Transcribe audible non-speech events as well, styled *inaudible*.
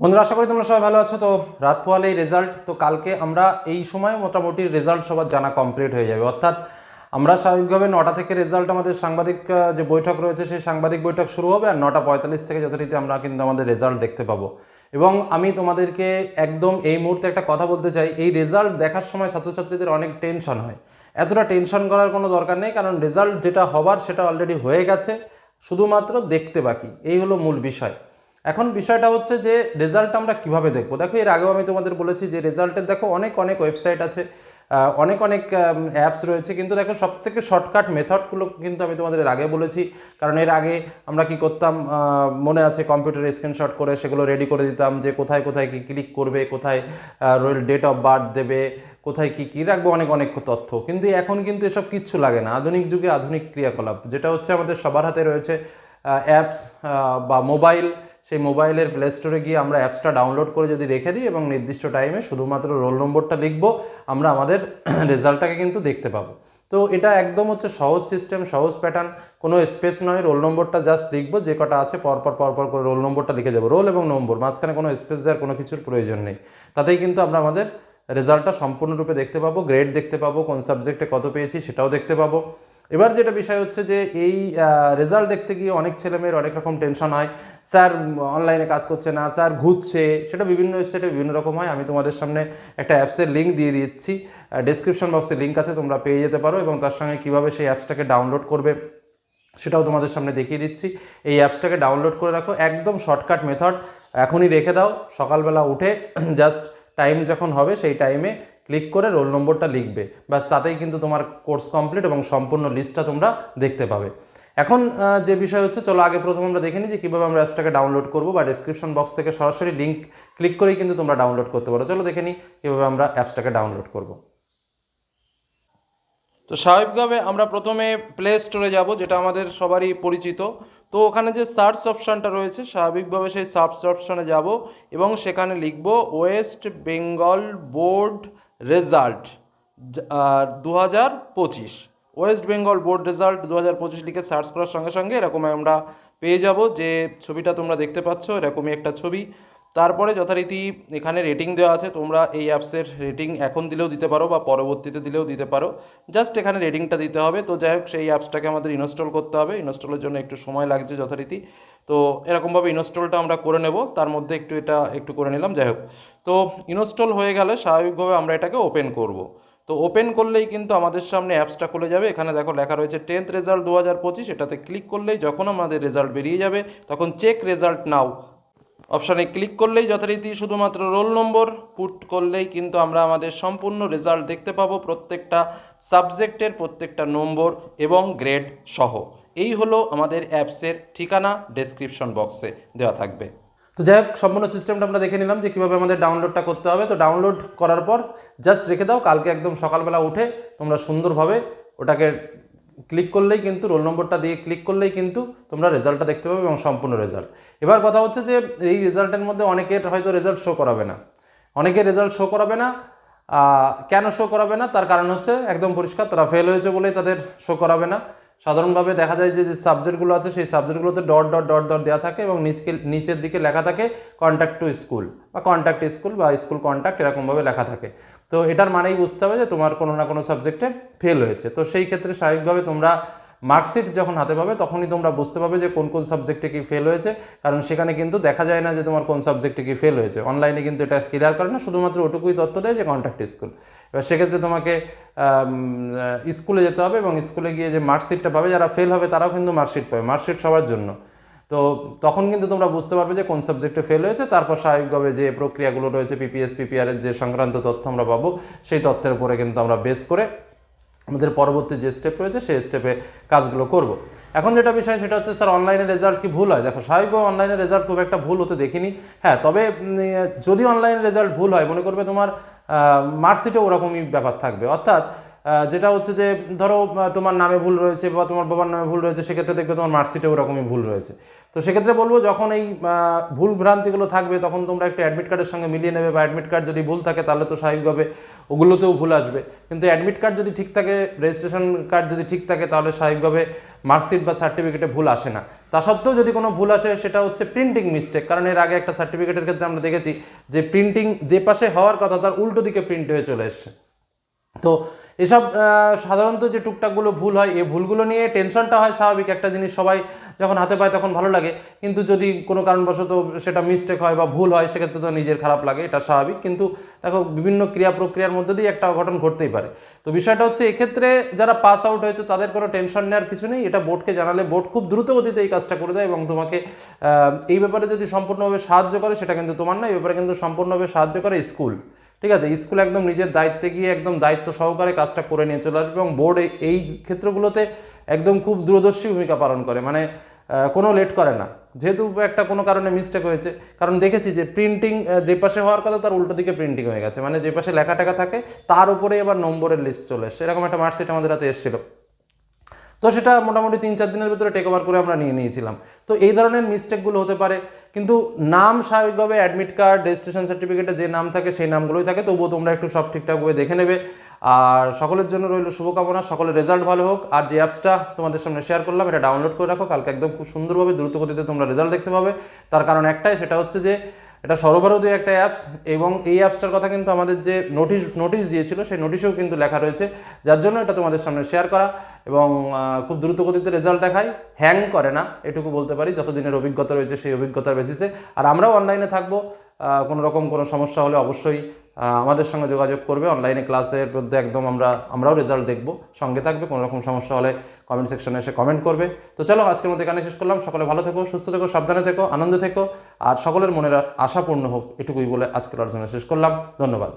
বন্ধুরা, আশা করি তোমরা সবাই ভালো আছো। তো রাত পোয়ালে রেজাল্ট তো কালকে আমরা এই সময় মোটামুটি রেজাল্ট সবার জানা কমপ্লিট হয়ে যাবে। অর্থাৎ আমরা স্বাভাবিকভাবে নটা থেকে রেজাল্ট আমাদের সাংবাদিক যে বৈঠক রয়েছে, সেই সাংবাদিক বৈঠক শুরু হবে আর নটা পঁয়তাল্লিশ থেকে যথারীতি আমরা কিন্তু আমাদের রেজাল্ট দেখতে পাবো। এবং আমি তোমাদেরকে একদম এই মুহূর্তে একটা কথা বলতে চাই। এই রেজাল্ট দেখার সময় ছাত্রছাত্রীদের অনেক টেনশন হয়। এতটা টেনশন করার কোনো দরকার নেই, কারণ রেজাল্ট যেটা হবার সেটা অলরেডি হয়ে গেছে, শুধুমাত্র দেখতে বাকি। এই হলো মূল বিষয়। এখন বিষয়টা হচ্ছে যে রেজাল্ট আমরা কীভাবে দেখব? দেখো, এর আগেও আমি তোমাদের বলেছি যে রেজাল্টের দেখো, অনেক অনেক ওয়েবসাইট আছে অনেক অনেক অ্যাপস রয়েছে, কিন্তু দেখো সব থেকে শর্টকাট মেথডগুলো কিন্তু আমি তোমাদের এর আগে বলেছি। কারণ এর আগে আমরা কি করতাম মনে আছে কম্পিউটারে স্ক্রিনশট করে সেগুলো রেডি করে দিতাম যে কোথায় কোথায় কি ক্লিক করবে, কোথায় রয়েল ডেট অফ বার্থ দেবে, কোথায় কি, কী রাখব, অনেক অনেক তথ্য। কিন্তু এখন কিন্তু এসব কিচ্ছু লাগে না। আধুনিক যুগে আধুনিক ক্রিয়াকলাপ, যেটা হচ্ছে আমাদের সবার হাতে রয়েছে অ্যাপস বা মোবাইল সেই মোবাইলের প্লে স্টোরে গিয়ে আমরা অ্যাপসটা ডাউনলোড করে যদি রেখে দিই এবং নির্দিষ্ট টাইমে শুধুমাত্র রোল নম্বরটা লিখব, আমরা আমাদের *clears throat* রেজাল্টটাকে কিন্তু দেখতে পাবো। তো এটা একদম হচ্ছে সহজ সিস্টেম সহজ প্যাটার্ন কোনো স্পেস নয় রোল নম্বরটা জাস্ট লিখব, যে কটা আছে পরপর পরপর করে রোল নম্বরটা লিখে যাব। রোল এবং নম্বর, মাঝখানে কোনো স্পেস দেওয়ার কোনো কিছুর প্রয়োজন নেই। তাতেই কিন্তু আমরা আমাদের রেজাল্টটা সম্পূর্ণরূপে দেখতে পাবো গ্রেড দেখতে পাবো, কোন সাবজেক্টে কত পেয়েছি সেটাও দেখতে পাবো। এবার যেটা বিষয় হচ্ছে যে এই রেজাল্ট দেখতে গিয়ে অনেক ছেলেমেয়ের অনেক রকম টেনশন হয়। স্যার অনলাইনে কাজ করছে না, স্যার ঘুরছে, সেটা বিভিন্ন ওয়েবসাইটে বিভিন্ন রকম হয়। আমি তোমাদের সামনে একটা অ্যাপসের লিঙ্ক দিয়ে দিচ্ছি। ডিসক্রিপশন বক্সে লিঙ্ক আছে, তোমরা পেয়ে যেতে পারো এবং তার সঙ্গে কীভাবে সেই অ্যাপসটাকে ডাউনলোড করবে, সেটাও তোমাদের সামনে দেখিয়ে দিচ্ছি। এই অ্যাপসটাকে ডাউনলোড করে রাখো, একদম শর্টকাট মেথড এখনই রেখে দাও, সকালবেলা উঠে *clears throat* জাস্ট টাইম যখন হবে, সেই টাইমে ক্লিক করে রোল নম্বরটা লিখবে। ব্যাস, তাতেই কিন্তু তোমার কোর্স কমপ্লিট এবং সম্পূর্ণ লিস্টটা তোমরা দেখতে পাবে। এখন যে বিষয় হচ্ছে, চলো আগে প্রথম আমরা দেখে নিই যে কীভাবে আমরা অ্যাপসটাকে ডাউনলোড করব বা ডিসক্রিপশন বক্স থেকে সরাসরি লিঙ্ক ক্লিক করেই কিন্তু তোমরা ডাউনলোড করতে পারো। চলো দেখে নিই কীভাবে আমরা অ্যাপসটাকে ডাউনলোড করব। তো স্বাভাবিকভাবে আমরা প্রথমে প্লে স্টোরে যাব, যেটা আমাদের সবারই পরিচিত। তো ওখানে যে সার্চ অপশানটা রয়েছে, স্বাভাবিকভাবে সেই সার্চ অপশানে যাব এবং সেখানে লিখব ওয়েস্ট বেঙ্গল বোর্ড রেজাল্ট দু হাজার পঁচিশ। ওয়েস্ট বেঙ্গল বোর্ড রেজাল্ট দু হাজার পঁচিশ লিখে সার্চ করার সঙ্গে সঙ্গে এরকম আমরা পেয়ে যাব যে ছবিটা তোমরা দেখতে পাচ্ছ, এরকমই একটা ছবি। তারপরে যথারীতি এখানে রেটিং দেওয়া আছে, তোমরা এই অ্যাপসের রেটিং এখন দিলেও দিতে পারো বা পরবর্তীতে দিলেও দিতে পারো। জাস্ট এখানে রেটিংটা দিতে হবে। তো যাই হোক, সেই অ্যাপসটাকে আমাদের ইনস্টল করতে হবে। ইনস্টলের জন্য একটু সময় লাগছে যথারীতি। তো এরকমভাবে ইনস্টলটা আমরা করে নেব। তার মধ্যে একটু এটা একটু করে নিলাম। যাই হোক, তো ইনস্টল হয়ে গেলে স্বাভাবিকভাবে আমরা এটাকে ওপেন করব। তো ওপেন করলেই কিন্তু আমাদের সামনে অ্যাপসটা খুলে যাবে। এখানে দেখো লেখা রয়েছে টেন্থ রেজাল্ট দু হাজার পঁচিশ। এটাতে ক্লিক করলেই যখন আমাদের রেজাল্ট বেরিয়ে যাবে, তখন চেক রেজাল্ট নাও অপশানে ক্লিক করলেই যথারীতি শুধুমাত্র রোল নম্বর পুট করলেই কিন্তু আমরা আমাদের সম্পূর্ণ রেজাল্ট দেখতে পাবো প্রত্যেকটা সাবজেক্টের প্রত্যেকটা নম্বর এবং গ্রেড সহ। এই হলো আমাদের অ্যাপসের ঠিকানা ডেসক্রিপশন বক্সে দেওয়া থাকবে। তো যাই হোক, সম্পূর্ণ সিস্টেমটা আমরা দেখে নিলাম যে কীভাবে আমাদের ডাউনলোডটা করতে হবে। তো ডাউনলোড করার পর জাস্ট রেখে দাও, কালকে একদম সকালবেলা উঠে তোমরা সুন্দরভাবে ওটাকে ক্লিক করলেই কিন্তু রোল নম্বরটা দিয়ে ক্লিক করলেই কিন্তু তোমরা রেজাল্টটা দেখতে পাবে এবং সম্পূর্ণ রেজাল্ট এবার কথা হচ্ছে যে, এই রেজাল্টের মধ্যে অনেকের হয়তো রেজাল্ট শো করাবে না। অনেকের রেজাল্ট শো করাবে না। কেন শো করাবে না? তার কারণ হচ্ছে একদম পরিষ্কার, তারা ফেল হয়েছে বলেই তাদের শো করাবে না। সাধারণভাবে দেখা যায় যে যে সাবজেক্টগুলো আছে, সেই সাবজেক্টগুলোতে ডট ডট ডট ডট দেওয়া থাকে এবং নিচকে, নিচের দিকে লেখা থাকে কন্ট্যাক্ট টু স্কুল বা কন্ট্যাক্ট স্কুল বা স্কুল কন্ট্যাক্ট এরকমভাবে লেখা থাকে। তো এটার মানেই বুঝতে হবে যে তোমার কোনো না কোনো সাবজেক্টে ফেল হয়েছে। তো সেই ক্ষেত্রে স্বাভাবিকভাবে তোমরা মার্কশিট যখন হাতে পাবে, তখনই তোমরা বুঝতে পারবে যে কোন কোন সাবজেক্টে কি ফেল হয়েছে। কারণ সেখানে কিন্তু দেখা যায় না যে তোমার কোন সাবজেক্টে কি ফেল হয়েছে। অনলাইনে কিন্তু এটা ক্লিয়ার করে না, শুধুমাত্র ওটুকুই তথ্য দেয় যে কন্ট্যাক্ট স্কুল এবার সেক্ষেত্রে তোমাকে স্কুলে যেতে হবে এবং স্কুলে গিয়ে যে মার্কশিটটা পাবে, যারা ফেল হবে তারাও কিন্তু মার্কশিট পাবে। মার্কশিট সবার জন্য। তো তখন কিন্তু তোমরা বুঝতে পারবে যে কোন সাবজেক্টে ফেল হয়েছে, তারপর স্বাভাবিকভাবে যে প্রক্রিয়াগুলো রয়েছে পিপিএস পিপিআরের যে সংক্রান্ত তথ্য আমরা পাবো, সেই তথ্যের উপরে কিন্তু আমরা বেস করে আমাদের পরবর্তী যে স্টেপ রয়েছে, সেই স্টেপে কাজগুলো করব। এখন যেটা বিষয়, সেটা হচ্ছে, স্যার অনলাইনে রেজাল্ট কি ভুল হয়? দেখো, স্বাভাবিকভাবে অনলাইনে রেজাল্ট খুব একটা ভুল হতে দেখিনি। হ্যাঁ তবে যদি অনলাইনে রেজাল্ট ভুল হয়, মনে করবে তোমার মার্কশিটে ওরকমই ব্যাপার থাকবে। অর্থাৎ যেটা হচ্ছে যে, ধরো তোমার নামে ভুল রয়েছে বা তোমার বাবার নামে ভুল রয়েছে, সেক্ষেত্রে দেখবে তোমার মার্কশিটেও ওরকমই ভুল রয়েছে। তো সেক্ষেত্রে বলব, যখন এই ভুল ভ্রান্তিগুলো থাকবে, তখন তোমরা একটা অ্যাডমিট কার্ডের সঙ্গে মিলিয়ে নেবে বা অ্যাডমিট কার্ড যদি ভুল থাকে, তাহলে তো স্বাভাবিকভাবে ওগুলোতেও ভুল আসবে। কিন্তু অ্যাডমিট কার্ড যদি ঠিক থাকে রেজিস্ট্রেশন কার্ড যদি ঠিক থাকে, তাহলে স্বাভাবিকভাবে মার্কশিট বা সার্টিফিকেটে ভুল আসে না। তা সত্ত্বেও যদি কোনো ভুল আসে, সেটা হচ্ছে প্রিন্টিং মিস্টেক কারণ এর আগে একটা সার্টিফিকেটের ক্ষেত্রে আমরা দেখেছি যে প্রিন্টিং যে পাশে হওয়ার কথা, তার উল্টো দিকে প্রিন্ট হয়ে চলে এসছে। তো এসব সাধারণত যে টুকটাকগুলো ভুল হয় এই ভুলগুলো নিয়ে টেনশনটা হয় স্বাভাবিক। একটা জিনিস সবাই যখন হাতে পায় তখন ভালো লাগে। কিন্তু যদি কোনো কারণবশত সেটা মিস্টেক হয় বা ভুল হয়, সেক্ষেত্রে তো নিজের খারাপ লাগে, এটা স্বাভাবিক। কিন্তু দেখো, বিভিন্ন ক্রিয়া প্রক্রিয়ার মধ্যে দিয়ে একটা অঘটন ঘটতেই পারে। তো বিষয়টা হচ্ছে, এক্ষেত্রে যারা পাস আউট হয়েছে, তাদের কোনো টেনশন নেওয়ার কিছু নেই। এটা বোর্ডকে জানালে বোর্ড খুব দ্রুত গতিতে এই কাজটা করে দেয় এবং তোমাকে এই ব্যাপারে যদি সম্পূর্ণভাবে সাহায্য করে, সেটা কিন্তু তোমার না, এই ব্যাপারে কিন্তু সম্পূর্ণভাবে সাহায্য করে স্কুল ঠিক আছে, স্কুল একদম নিজের দায়িত্বে গিয়ে একদম দায়িত্ব সহকারে কাজটা করে নিয়ে চলে আসবে এবং বোর্ড এই- ক্ষেত্রগুলোতে একদম খুব দূরদর্শী ভূমিকা পালন করে। মানে কোনো লেট করে না। যেহেতু একটা কোনো কারণে মিস্টেক হয়েছে, কারণ দেখেছি যে প্রিন্টিং যে পাশে হওয়ার কথা তার উল্টো দিকে প্রিন্টিং হয়ে গেছে। মানে যে পাশে লেখা টেখা থাকে, তার উপরে এবার নম্বরের লিস্ট চলে এসছে। এরকম একটা মার্কশিট আমাদের হাতে এসেছিল। তো সেটা মোটামুটি তিন চার দিনের ভিতরে টেক ওভার করে আমরা নিয়ে নিয়েছিলাম। তো এই ধরনের মিস্টেকগুলো হতে পারে। কিন্তু নাম স্বাভাবিকভাবে অ্যাডমিট কার্ড রেজিস্ট্রেশন সার্টিফিকেটে যে নাম থাকে সেই নামগুলোই থাকে, তবুও তোমরা একটু সব ঠিকঠাক ঠিকঠাকভাবে দেখে নেবে। আর সকলের জন্য রইল শুভকামনা, সকলের রেজাল্ট ভালো হোক। আর যে অ্যাপসটা তোমাদের সামনে শেয়ার করলাম, এটা ডাউনলোড করে রাখো। কালকে একদম খুব সুন্দরভাবে, দ্রুত গতিতে তোমরা রেজাল্ট দেখতে পাবে। তার কারণ একটাই, সেটা হচ্ছে যে এটা সর্বভারতীয় একটা অ্যাপস এবং এই অ্যাপসটার কথা কিন্তু আমাদের যে নোটিশ নোটিশ দিয়েছিল, সেই নোটিশেও কিন্তু লেখা রয়েছে। যার জন্য এটা তোমাদের সামনে শেয়ার করা এবং খুব দ্রুত গতিতে রেজাল্ট দেখায়। হ্যাং করে না, এটুকু বলতে পারি। যতদিনের অভিজ্ঞতা রয়েছে, সেই অভিজ্ঞতার বেসিসে আর আমরাও অনলাইনে থাকব। কোনো রকম কোনো সমস্যা হলে অবশ্যই আমাদের সঙ্গে যোগাযোগ করবে। অনলাইনে ক্লাসের মধ্যে একদম আমরা, আমরাও রেজাল্ট দেখব। সঙ্গে থাকবে, কোনো রকম সমস্যা হলে কমেন্ট সেকশনে এসে কমেন্ট করবে। তো চলো, আজকের মধ্যে এখানে শেষ করলাম। সকলে ভালো থেকো, সুস্থ থেকো, সাবধানে থেকো, আনন্দে থেকো। আর সকলের মনের আশাপূর্ণ হোক, এটুকুই বলে আজকের আলোচনা শেষ করলাম। ধন্যবাদ।